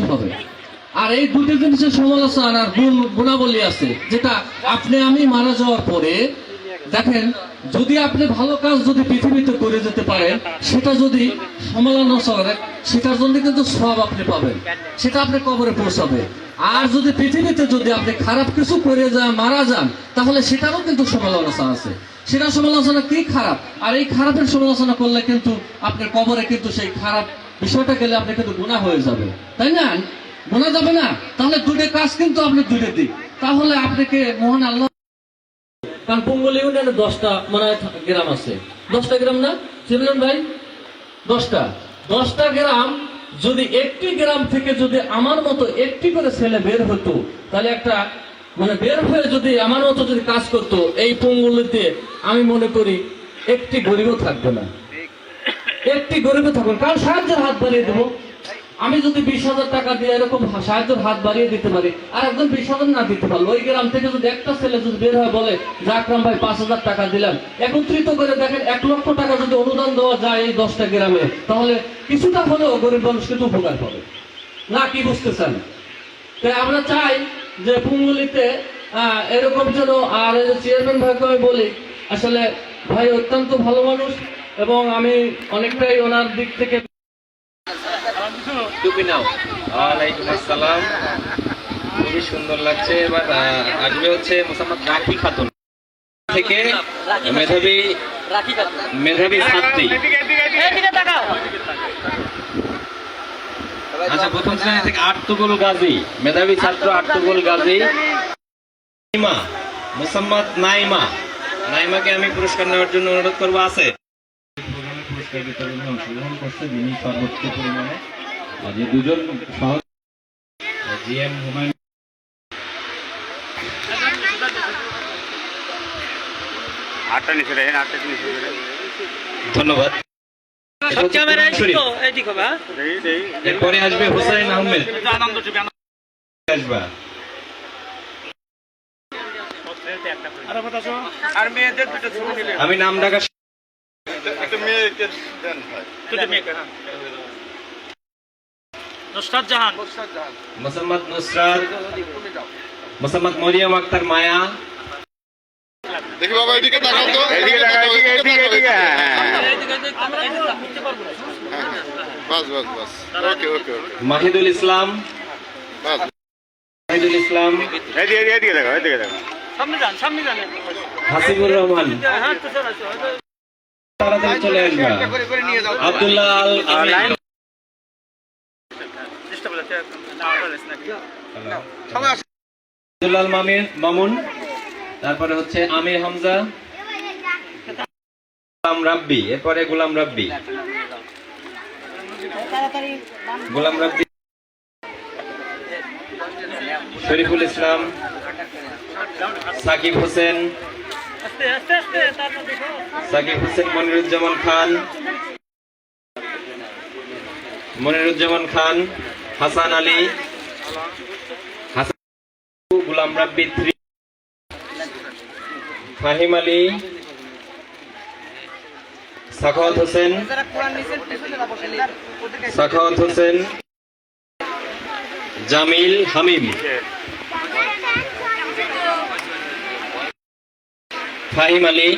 হবে আর এই দুটো জিনিসের সমালোচনা আর গুণ, গুণাবলী আছে, যেটা আপনি আমি মারা যাওয়ার পরে, দেখেন, যদি আপনি ভালো কাজ যদি পৃথিবীতে করে যেতে পারেন, সেটা যদি সমালোচনা করে সেটার জন্য কিন্তু সব আপনি পাবেন। সেটা আপনি কবরে পৌঁছাবে। আর যদি পৃথিবীতে যদি আপনি খারাপ কিছু করে যান, মারা যান, তাহলে সেটারও কিন্তু সমালোচনা আছে। সেটা সমালোচনা কি খারাপ? আর এই খারাপের সমালোচনা করলে কিন্তু আপনার কবরে কিন্তু সেই খারাপ বিষয়টা গেলে আপনি কিন্তু গুণা হয়ে যাবে। তাই না? গুণা যাবে না? তাহলে দুটো কাজ কিন্তু আপনি দুটো দিক। তাহলে আপনাকে মহান আল্লাহ গ্রাম যদি একটি গ্রাম থেকে যদি আমার মতো একটি করে ছেলে বের হতো, তাহলে একটা মানে বের হয়ে যদি আমার মতো যদি কাজ করতো, এই পঙ্গলিতে আমি মনে করি একটি গরিবও থাকবে না। একটি গরিবে থাকুন, কারণ সাহায্যের হাত বাড়িয়ে দেবো। আমি যদি বিশ হাজার টাকা দিয়ে এরকম সাহায্যের হাত বাড়িয়ে দিতে পারি, আর একজন বিশ হাজার না দিতে পারল, ওই গ্রাম থেকে যদি একটা ছেলে যদি বের হয় বলে, যে আকরাম ভাই, পাঁচ হাজার টাকা দিলাম। একত্রিত করে দেখেন, এক লক্ষ টাকা যদি অনুদান দেওয়া যায় এই দশটা গ্রামে, তাহলে কিছুটা হলেও গরিব মানুষ কিন্তু উপকার পাবে। না, কি বুঝতে বুঝতেছেন? তাই আমরা চাই যে পুঙ্গলিতে এরকম যেন, আর চেয়ারম্যান ভাইকে আমি বলি, আসলে ভাই অত্যন্ত ভালো মানুষ এবং আমি অনেকটাই ওনার দিক থেকে খুবই সুন্দর লাগছে। এবার আসবে হচ্ছে মোসাম্মদ রাখি খাতুন থেকে মেধাবী মেধাবী ছাত্রী। আচ্ছা প্রথম শ্রেণি থেকে গাজী, মেধাবী ছাত্র আর্তুগুল গাজী। মোসাম্মদ নাইমা। নাইমাকে আমি পুরস্কার নেওয়ার জন্য অনুরোধ করব, আছে? পুরস্কার বিতরণে অংশগ্রহণ করছে যিনি সর্বোচ্চ পরিমাণে যে দুজন সহ জিএম হুমায়ুন আটটা নিচে আটটা নিচে ধন্যবাদ। এরপরে আসবে হুসাইন আহমেদ। আসবা। দিলে আমি নাম ডাকা মেয়েকে দেন ভাই দুটো মেয়েকে হ্যাঁ নুসরাত জাহান। মোসাম্মদ নুসরাত মোসাম্মদ মরিয়ম আক্তার মায়া। দেখি বাবা এদিকে তাকাও তো। এদিকে দেখা এদিকে এদিকে এদিকে হ্যাঁ বাস বাস বাস। ওকে ওকে মাহিদুল ইসলাম। বাস। মাহিদুল ইসলাম। এদিকে এদিকে দেখো এদিকে দেখো সামনে যান সামনে যান। হাসিবুর রহমান। তাড়াতাড়ি চলে আসবা। আব্দুল্লাহ আল আমিন। আব্দুল্লাহ মামিন মামুন। তারপরে হচ্ছে আমির হামজা। গোলাম রাব্বি এরপরে গোলাম রাব্বি। গোলাম রাব্বি। শরীফুল ইসলাম সাকিব হোসেন। সাকিব হোসেন, মনিরুজ্জামান খান। মনিরুজ্জামান খান, হাসান আলী গুলাম রাব্বি থ্রি ফাহিম আলী, সাখাওয়াত হোসেন সাখাওয়াত হোসেন, জামিল হামিম। ফাহিম আলী